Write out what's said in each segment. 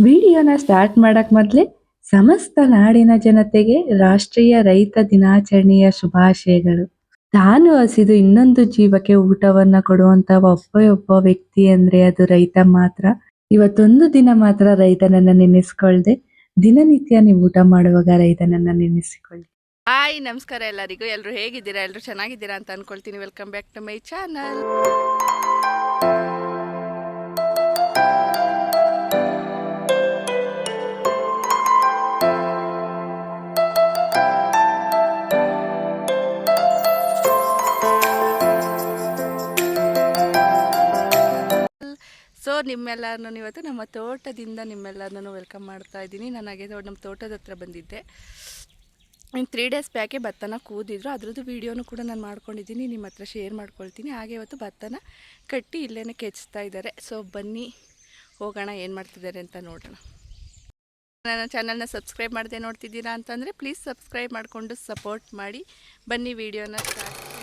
ವಿಡಿಯೋನ ಸ್ಟಾರ್ಟ್ ಮಾಡಕ್ ಮೊದ್ಲೇ ಸಮಸ್ತ ನಾಡಿನ ಜನತೆಗೆ ರಾಷ್ಟ್ರೀಯ ರೈತ ದಿನಾಚರಣೆಯ ಶುಭಾಶಯಗಳು. ತಾನು ಹಸಿದು ಇನ್ನೊಂದು ಜೀವಕ್ಕೆ ಊಟವನ್ನ ಕೊಡುವಂತ ಒಬ್ಬ ಒಬ್ಬ ವ್ಯಕ್ತಿ ಅಂದ್ರೆ ಅದು ರೈತ ಮಾತ್ರ. ಇವತ್ತೊಂದು ದಿನ ಮಾತ್ರ ರೈತನನ್ನ ನೆನೆಸ್ಕೊಳ್ದೆ ದಿನನಿತ್ಯ ನೀವು ಊಟ ಮಾಡುವಾಗ ರೈತನನ್ನ ನೆನೆಸಿಕೊಳ್ಳಿ. ಹಾಯ್, ನಮಸ್ಕಾರ ಎಲ್ಲರಿಗೂ. ಎಲ್ಲರೂ ಹೇಗಿದ್ದೀರಾ? ಎಲ್ಲರೂ ಚೆನ್ನಾಗಿದ್ದೀರಾ ಅಂತ ಅನ್ಕೊಳ್ತೀನಿ. Welcome back to my channel ನಿಮ್ಮೆಲ್ಲರನ್ನು ಇವತ್ತು ನಮ್ಮ ತೋಟದಿಂದ ನಿಮ್ಮೆಲ್ಲರನ್ನೂ ವೆಲ್ಕಮ್ ಮಾಡ್ತಾ ಇದ್ದೀನಿ. ನನಗೆ ನಮ್ಮ ತೋಟದ ಹತ್ರ ಬಂದಿದ್ದೆ. ಇನ್ನು ತ್ರೀ ಡೇಸ್ ಬ್ಯಾಕೆ ಭತ್ತನ ಕೂದಿದ್ರು. ಅದ್ರದ್ದು ವೀಡಿಯೋನು ಕೂಡ ನಾನು ಮಾಡ್ಕೊಂಡಿದ್ದೀನಿ. ನಿಮ್ಮ ಹತ್ರ ಶೇರ್ ಮಾಡ್ಕೊಳ್ತೀನಿ. ಹಾಗೆ ಇವತ್ತು ಭತ್ತನ ಕಟ್ಟಿ ಇಲ್ಲೇ ಕೆಚ್ತಾ ಇದ್ದಾರೆ. ಸೊ ಬನ್ನಿ, ಹೋಗೋಣ, ಏನು ಮಾಡ್ತಿದ್ದಾರೆ ಅಂತ ನೋಡೋಣ. ನನ್ನ ಚಾನಲ್ನ ಸಬ್ಸ್ಕ್ರೈಬ್ ಮಾಡದೆ ನೋಡ್ತಿದ್ದೀರಾ ಅಂತಂದರೆ ಪ್ಲೀಸ್ ಸಬ್ಸ್ಕ್ರೈಬ್ ಮಾಡಿಕೊಂಡು ಸಪೋರ್ಟ್ ಮಾಡಿ. ಬನ್ನಿ ವೀಡಿಯೋನ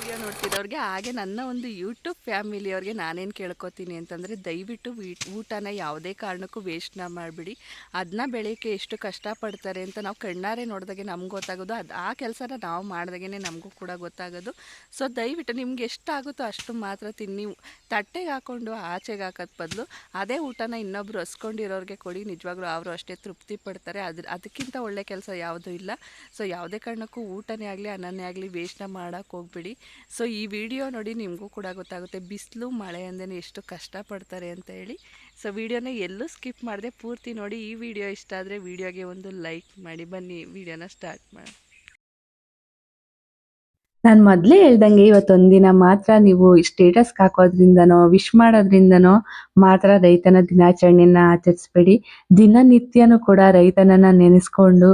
ವಿಡಿಯೋ ನೋಡ್ತಿರೋರಿಗೆ, ಹಾಗೆ ನನ್ನ ಒಂದು ಯೂಟ್ಯೂಬ್ ಫ್ಯಾಮಿಲಿಯವ್ರಿಗೆ ನಾನೇನು ಕೇಳ್ಕೊತೀನಿ ಅಂತಂದರೆ, ದಯವಿಟ್ಟು ಊಟನ ಯಾವುದೇ ಕಾರಣಕ್ಕೂ ವೇಸ್ಟ್ನ ಮಾಡಿಬಿಡಿ. ಅದನ್ನ ಬೆಳೆಯೋಕ್ಕೆ ಎಷ್ಟು ಕಷ್ಟಪಡ್ತಾರೆ ಅಂತ ನಾವು ಕಣ್ಣಾರೆ ನೋಡಿದಾಗೆ ನಮ್ಗೆ ಗೊತ್ತಾಗೋದು. ಅದು ಆ ಕೆಲಸನ ನಾವು ಮಾಡಿದಾಗೆ ನಮಗೂ ಕೂಡ ಗೊತ್ತಾಗೋದು. ಸೊ ದಯವಿಟ್ಟು ನಿಮ್ಗೆ ಎಷ್ಟಾಗುತ್ತೋ ಅಷ್ಟು ಮಾತ್ರ ತಿನ್ನಿ ತಟ್ಟೆಗೆ ಹಾಕ್ಕೊಂಡು ಆಚೆಗೆ ಹಾಕೋದು ಬದಲು ಅದೇ ಊಟನ ಇನ್ನೊಬ್ರು ಹಸ್ಕೊಂಡಿರೋರಿಗೆ ಕೊಡಿ. ನಿಜವಾಗ್ಲೂ ಅವರು ಅಷ್ಟೇ ತೃಪ್ತಿ ಪಡ್ತಾರೆ. ಅದ್ರ ಅದಕ್ಕಿಂತ ಒಳ್ಳೆ ಕೆಲಸ ಯಾವುದೂ ಇಲ್ಲ. ಸೊ ಯಾವುದೇ ಕಾರಣಕ್ಕೂ ಊಟನೇ ಆಗಲಿ ಅನ್ನನೇ ಆಗಲಿ ವೇಸ್ಟ್ನ ಮಾಡೋಕ್ಕೆ ಹೋಗ್ಬಿಡಿ. ಸೊ ಈ ವಿಡಿಯೋ ನೋಡಿ ನಿಮಗೂ ಕೂಡ ಗೊತ್ತಾಗುತ್ತೆ, ಬಿಸಿಲು, ಮಳೆ ಅಂದೇ ಎಷ್ಟು ಕಷ್ಟಪಡ್ತಾರೆ ಅಂತ ಹೇಳಿ. ಸೊ ವಿಡಿಯೋನ ಎಲ್ಲೂ ಸ್ಕಿಪ್ ಮಾಡಿದೆ, ಪೂರ್ತಿ ನೋಡಿ ಈ ವಿಡಿಯೋ ಇಷ್ಟ ಆದರೆ ವಿಡಿಯೋಗೆ ಒಂದು ಲೈಕ್ ಮಾಡಿ, ಬನ್ನಿ ವಿಡಿಯೋನ ಸ್ಟಾರ್ಟ್ ಮಾಡಿ. ನಾನು ಮೊದಲೇ ಹೇಳ್ದಂಗೆ ಇವತ್ತೊಂದಿನ ಮಾತ್ರ ನೀವು ಸ್ಟೇಟಸ್ ಹಾಕೋದ್ರಿಂದನೋ ವಿಶ್ ಮಾಡೋದ್ರಿಂದನೋ ಮಾತ್ರ ರೈತನ ದಿನಾಚರಣೆಯನ್ನ ಆಚರಿಸ್ಬೇಡಿ. ದಿನನಿತ್ಯನೂ ಕೂಡ ರೈತನನ್ನ ನೆನೆಸ್ಕೊಂಡು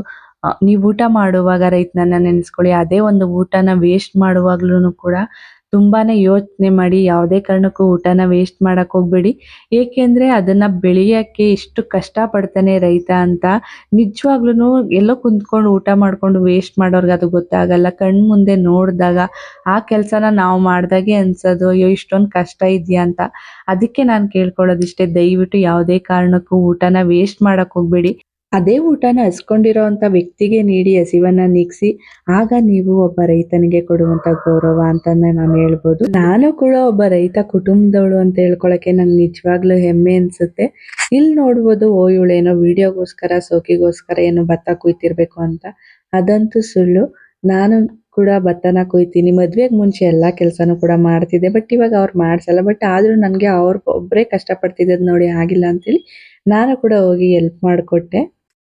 ನೀವ್ ಊಟ ಮಾಡುವಾಗ ರೈತನನ್ನ ನೆನೆಸ್ಕೊಳ್ಳಿ. ಅದೇ ಒಂದು ಊಟನ ವೇಸ್ಟ್ ಮಾಡುವಾಗ್ಲೂ ಕೂಡ ತುಂಬಾನೇ ಯೋಚನೆ ಮಾಡಿ, ಯಾವುದೇ ಕಾರಣಕ್ಕೂ ಊಟನ ವೇಸ್ಟ್ ಮಾಡಕ್ ಹೋಗ್ಬೇಡಿ. ಏಕೆಂದ್ರೆ ಅದನ್ನ ಬೆಳೆಯಕ್ಕೆ ಎಷ್ಟು ಕಷ್ಟ ಪಡ್ತಾನೆ ರೈತ ಅಂತ ನಿಜವಾಗ್ಲೂ ಎಲ್ಲೋ ಕುಂತ್ಕೊಂಡು ಊಟ ಮಾಡ್ಕೊಂಡು ವೇಸ್ಟ್ ಮಾಡೋರ್ಗೆ ಅದು ಗೊತ್ತಾಗಲ್ಲ. ಕಣ್ ಮುಂದೆ ನೋಡಿದಾಗ ಆ ಕೆಲಸನ ನಾವು ಮಾಡ್ದಾಗೆ ಅನ್ಸೋದು, ಅಯ್ಯೋ ಇಷ್ಟೊಂದು ಕಷ್ಟ ಇದೆಯಾ ಅಂತ. ಅದಕ್ಕೆ ನಾನು ಕೇಳ್ಕೊಳ್ಳೋದಿಷ್ಟೇ, ದಯವಿಟ್ಟು ಯಾವುದೇ ಕಾರಣಕ್ಕೂ ಊಟನ ವೇಸ್ಟ್ ಮಾಡಕ್ ಹೋಗ್ಬೇಡಿ. ಅದೇ ಊಟನ ಹಸ್ಕೊಂಡಿರೋಂಥ ವ್ಯಕ್ತಿಗೆ ನೀಡಿ ಹಸಿವನ್ನ ನೀಗಿಸಿ, ಆಗ ನೀವು ಒಬ್ಬ ರೈತನಿಗೆ ಕೊಡುವಂತ ಗೌರವ ಅಂತಾನೆ ನಾನು ಹೇಳ್ಬೋದು. ನಾನು ಕೂಡ ಒಬ್ಬ ರೈತ ಕುಟುಂಬದವಳು ಅಂತ ಹೇಳ್ಕೊಳಕ್ಕೆ ನಂಗೆ ನಿಜವಾಗ್ಲೂ ಹೆಮ್ಮೆ ಅನ್ಸುತ್ತೆ. ಇಲ್ಲಿ ನೋಡ್ಬೋದು ಓ ಇವಳೇನೋ ವಿಡಿಯೋಗೋಸ್ಕರ, ಸೋಕಿಗೋಸ್ಕರ ಏನೋ ಭತ್ತ ಕುಯ್ತಿರ್ಬೇಕು ಅಂತ. ಅದಂತೂ ಸುಳ್ಳು. ನಾನು ಕೂಡ ಭತ್ತನ ಕೊಯ್ತೀನಿ. ಮದ್ವೆಗ್ ಮುಂಚೆ ಎಲ್ಲಾ ಕೆಲಸನೂ ಕೂಡ ಮಾಡ್ತಿದ್ದೆ. ಬಟ್ ಇವಾಗ ಅವ್ರು ಮಾಡ್ಸಲ್ಲ. ಬಟ್ ಆದ್ರೂ ನನಗೆ ಅವ್ರ ಒಬ್ರೇ ಕಷ್ಟ ಪಡ್ತಿದ್ದದ್ ನೋಡಿ ಆಗಿಲ್ಲ ಅಂತೇಳಿ ನಾನು ಕೂಡ ಹೋಗಿ ಹೆಲ್ಪ್ ಮಾಡ್ಕೊಟ್ಟೆ.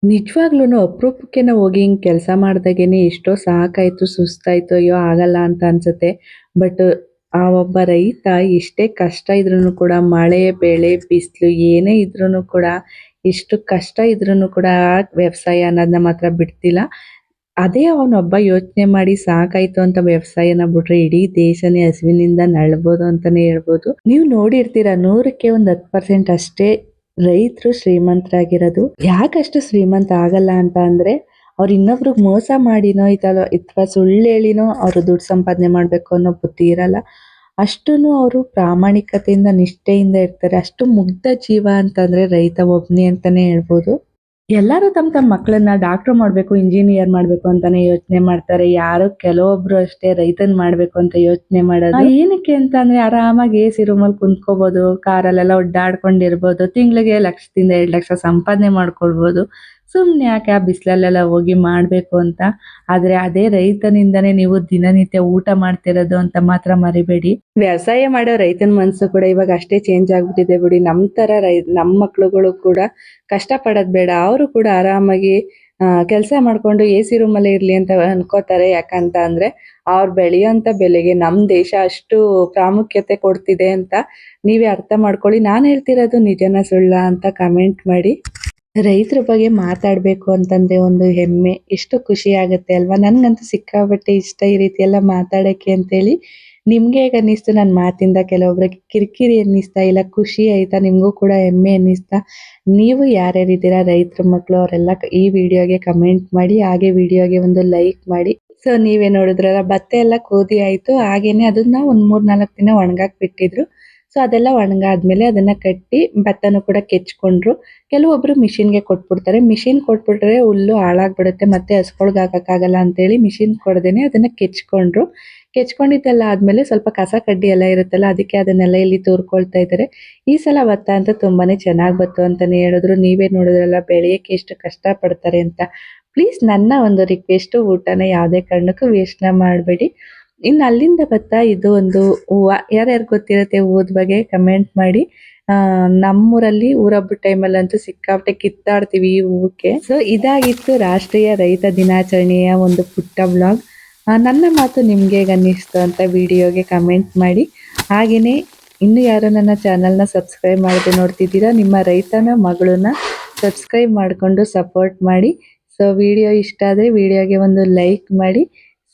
ನಿಜವಾಗ್ಲೂ ಅಪರೂಪಕ್ಕೆ ನಾವು ಹೋಗಿ ಹಿಂಗೆ ಕೆಲಸ ಮಾಡ್ದಾಗೇನೆ ಎಷ್ಟೋ ಸಾಕಾಯ್ತು, ಸುಸ್ತಾಯ್ತು, ಅಯ್ಯೋ ಆಗಲ್ಲ ಅಂತ ಅನ್ಸುತ್ತೆ. ಬಟ್ ಆ ಒಬ್ಬ ರೈತ ಎಷ್ಟೇ ಕಷ್ಟ ಇದ್ರೂನು ಕೂಡ, ಮಳೆ, ಬೆಳೆ, ಬಿಸಿಲು ಏನೇ ಇದ್ರೂನು ಕೂಡ, ಎಷ್ಟು ಕಷ್ಟ ಇದ್ರೂ ಕೂಡ ವ್ಯವಸಾಯ ಅನ್ನೋದನ್ನ ಮಾತ್ರ ಬಿಡ್ತಿಲ್ಲ. ಅದೇ ಅವನೊಬ್ಬ ಯೋಚನೆ ಮಾಡಿ ಸಾಕಾಯ್ತು ಅಂತ ವ್ಯವಸಾಯನ ಬಿಟ್ರೆ ಇಡೀ ದೇಶನೇ ಹಸಿವಿನಿಂದ ನಳ್ಬೋದು ಅಂತಾನೆ ಹೇಳ್ಬೋದು. ನೀವು ನೋಡಿರ್ತೀರ ನೂರಕ್ಕೆ ಒಂದು ಹತ್ತು ಪರ್ಸೆಂಟ್ ಅಷ್ಟೇ ರೈತರು ಶ್ರೀಮಂತರಾಗಿರೋದು. ಯಾಕಷ್ಟು ಶ್ರೀಮಂತ ಆಗಲ್ಲ ಅಂತ ಅಂದ್ರೆ, ಅವ್ರು ಇನ್ನೊಬ್ರಿಗೆ ಮೋಸ ಮಾಡಿನೋ ಇತಲ ಅಥವಾ ಸುಳ್ಳು ಹೇಳಿನೋ ಅವರು ದುಡ್ಡು ಸಂಪಾದನೆ ಮಾಡಬೇಕು ಅನ್ನೋ ಬುದ್ಧಿ ಇರಲ್ಲ. ಅಷ್ಟೂ ಅವರು ಪ್ರಾಮಾಣಿಕತೆಯಿಂದ, ನಿಷ್ಠೆಯಿಂದ ಇರ್ತಾರೆ. ಅಷ್ಟು ಮುಗ್ಧ ಜೀವ ಅಂತಂದ್ರೆ ರೈತ ಒಬ್ಬನೇ ಅಂತಾನೆ ಹೇಳ್ಬೋದು. ಎಲ್ಲರೂ ತಮ್ಮ ತಮ್ಮ ಮಕ್ಕಳನ್ನ ಡಾಕ್ಟರ್ ಮಾಡಬೇಕು ಇಂಜಿನಿಯರ್ ಮಾಡಬೇಕು ಅಂತಾನೆ ಯೋಚನೆ ಮಾಡ್ತಾರೆ. ಯಾರು ಕೆಲವೊಬ್ರು ಅಷ್ಟೇ ರೈತನ್ ಮಾಡ್ಬೇಕು ಅಂತ ಯೋಚನೆ ಮಾಡೋದು. ಏನಕ್ಕೆ ಅಂತ ಅಂದ್ರೆ ಆರಾಮಾಗಿ ಎ ಸಿ ರೂಮಲ್ಲಿ ಕುಂತ್ಕೋಬಹುದು ಕಾರಲ್ಲೆಲ್ಲ ಒಡ್ಡಾಡ್ಕೊಂಡಿರ್ಬೋದು ತಿಂಗಳಿಗೆ ಲಕ್ಷದಿಂದ ಎರಡು ಲಕ್ಷ ಸಂಪಾದನೆ ಮಾಡ್ಕೊಳ್ಬೋದು. ಸುಮ್ನೆ ಯಾಕೆ ಆ ಬಿಸಿಲಲ್ಲೆಲ್ಲ ಹೋಗಿ ಮಾಡಬೇಕು ಅಂತ? ಆದರೆ ಅದೇ ರೈತನಿಂದನೇ ನೀವು ದಿನನಿತ್ಯ ಊಟ ಮಾಡ್ತಿರೋದು ಅಂತ ಮಾತ್ರ ಮರಿಬೇಡಿ. ವ್ಯವಸಾಯ ಮಾಡೋ ರೈತನ ಮನಸ್ಸು ಕೂಡ ಇವಾಗ ಅಷ್ಟೇ ಚೇಂಜ್ ಆಗಿಬಿಟ್ಟಿದೆ ಬಿಡಿ. ನಮ್ಮ ಥರ ರೈ, ನಮ್ ಮಕ್ಳುಗಳು ಕೂಡ ಕಷ್ಟ ಬೇಡ. ಅವರು ಕೂಡ ಆರಾಮಾಗಿ ಕೆಲಸ ಮಾಡ್ಕೊಂಡು ಎ ಸಿ ರೂಮಲ್ಲೇ ಇರ್ಲಿ ಅಂತ ಅನ್ಕೋತಾರೆ. ಯಾಕಂತ ಅಂದ್ರೆ ಅವ್ರು ಬೆಳೆಯೋಂಥ ಬೆಲೆಗೆ ನಮ್ಮ ದೇಶ ಅಷ್ಟು ಪ್ರಾಮುಖ್ಯತೆ ಕೊಡ್ತಿದೆ ಅಂತ ನೀವೇ ಅರ್ಥ ಮಾಡ್ಕೊಳ್ಳಿ. ನಾನು ಹೇಳ್ತಿರೋದು ನಿಜನ ಸುಳ್ಳ ಅಂತ ಕಮೆಂಟ್ ಮಾಡಿ. ರೈತರ ಬಗ್ಗೆ ಮಾತಾಡಬೇಕು ಅಂತಂದ್ರೆ ಒಂದು ಹೆಮ್ಮೆ. ಎಷ್ಟು ಖುಷಿ ಆಗುತ್ತೆ ಅಲ್ವಾ? ನನಗಂತೂ ಸಿಕ್ಕಾಪಟ್ಟೆ ಇಷ್ಟ ಈ ರೀತಿ ಎಲ್ಲ ಮಾತಾಡಕ್ಕೆ ಅಂತೇಳಿ. ನಿಮಗೆ ಹೇಗೆ ಅನ್ನಿಸ್ತು ನನ್ನ ಮಾತಿಂದ? ಕೆಲವೊಬ್ರಿಗೆ ಕಿರಿಕಿರಿ ಅನ್ನಿಸ್ತಾ ಇಲ್ಲ, ಖುಷಿ ಆಯ್ತಾ? ನಿಮಗೂ ಕೂಡ ಹೆಮ್ಮೆ ಅನ್ನಿಸ್ತಾ? ನೀವು ಯಾರ್ಯಾರಿದ್ದೀರಾ ರೈತರ ಮಕ್ಕಳು ಅವರೆಲ್ಲ ಈ ವಿಡಿಯೋಗೆ ಕಮೆಂಟ್ ಮಾಡಿ, ಹಾಗೆ ವಿಡಿಯೋಗೆ ಒಂದು ಲೈಕ್ ಮಾಡಿ. ಸೊ, ನೀವೇ ನೋಡಿದ್ರಲ್ಲ ಭತ್ತ ಎಲ್ಲ ಕೋದಿ ಆಯಿತು. ಹಾಗೇನೆ ಅದನ್ನ ಒಂದು ಮೂರು ನಾಲ್ಕು ದಿನ ಒಣಗಾಕ್ ಬಿಟ್ಟಿದ್ರು. ಸೊ ಅದೆಲ್ಲ ಒಣಗಾದ್ಮೇಲೆ ಅದನ್ನ ಕಟ್ಟಿ ಭತ್ತನೂ ಕೂಡ ಕೆಚ್ಕೊಂಡ್ರು. ಕೆಲವೊಬ್ಬರು ಮಿಷಿನ್ಗೆ ಕೊಟ್ಬಿಡ್ತಾರೆ. ಮಿಷಿನ್ ಕೊಟ್ಬಿಟ್ರೆ ಹುಲ್ಲು ಹಾಳಾಗ್ಬಿಡುತ್ತೆ, ಮತ್ತೆ ಹಸ್ಕೊಳ್ಗ್ ಹಾಕಕ್ಕಾಗಲ್ಲ ಅಂತೇಳಿ ಮಿಷಿನ್ ಕೊಡ್ದೇನೆ ಅದನ್ನ ಕೆಚ್ಕೊಂಡ್ರು. ಕೆಚ್ಕೊಂಡಿದ್ದೆಲ್ಲ ಆದಮೇಲೆ ಸ್ವಲ್ಪ ಕಸ ಕಡ್ಡಿ ಎಲ್ಲ ಇರುತ್ತಲ್ಲ, ಅದಕ್ಕೆ ಅದನ್ನೆಲ್ಲ ಇಲ್ಲಿ ತೂರ್ಕೊಳ್ತಾ ಇದ್ದಾರೆ. ಈ ಸಲ ಭತ್ತ ಅಂತ ತುಂಬಾನೇ ಚೆನ್ನಾಗಿ ಬತ್ತು ಅಂತಾನೆ ಹೇಳಿದ್ರು. ನೀವೇ ನೋಡಿದ್ರಲ್ಲ, ಬೆಳೆಯಕ್ಕೆ ಎಷ್ಟು ಕಷ್ಟ ಪಡ್ತಾರೆ ಅಂತ. ಪ್ಲೀಸ್ ನನ್ನ ಒಂದು ರಿಕ್ವೆಸ್ಟ್ ಊಟನ ಯಾವುದೇ ಕಾರಣಕ್ಕೂ ವೇಸ್ಟ್ನ ಮಾಡಬೇಡಿ. ಇನ್ನು ಅಲ್ಲಿಂದ ಬರ್ತಾ ಇದು ಒಂದು ಹೂವು. ಯಾರ್ಯಾರು ಗೊತ್ತಿರುತ್ತೆ ಹೂವದ ಬಗ್ಗೆ ಕಮೆಂಟ್ ಮಾಡಿ. ನಮ್ಮೂರಲ್ಲಿ ಊರಬ್ಬ ಟೈಮಲ್ಲಂತೂ ಸಿಕ್ಕಾಪಟ್ಟೆ ಕಿತ್ತಾಡ್ತೀವಿ ಈ ಹೂವಕ್ಕೆ. ಸೊ ಇದಾಗಿತ್ತು ರಾಷ್ಟ್ರೀಯ ರೈತ ದಿನಾಚರಣೆಯ ಒಂದು ಪುಟ್ಟ ಬ್ಲಾಗ್ ನನ್ನ ಮಾತು ನಿಮಗೆ ಅನ್ನಿಸ್ತು ಅಂತ ವಿಡಿಯೋಗೆ ಕಮೆಂಟ್ ಮಾಡಿ. ಹಾಗೆಯೇ ಇನ್ನು ಯಾರು ನನ್ನ ಚಾನಲ್ನ ಸಬ್ಸ್ಕ್ರೈಬ್ ಮಾಡದೆ ನೋಡ್ತಿದ್ದೀರಾ, ನಿಮ್ಮ ರೈತನ ಮಗಳನ್ನ ಸಬ್ಸ್ಕ್ರೈಬ್ ಮಾಡಿಕೊಂಡು ಸಪೋರ್ಟ್ ಮಾಡಿ. ಸೊ ವಿಡಿಯೋ ಇಷ್ಟ ಆದರೆ ವಿಡಿಯೋಗೆ ಒಂದು ಲೈಕ್ ಮಾಡಿ.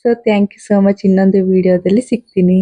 So thank you so much ಇನ್ನೊಂದು ವಿಡಿಯೋದಲ್ಲಿ ಸಿಗ್ತೀನಿ.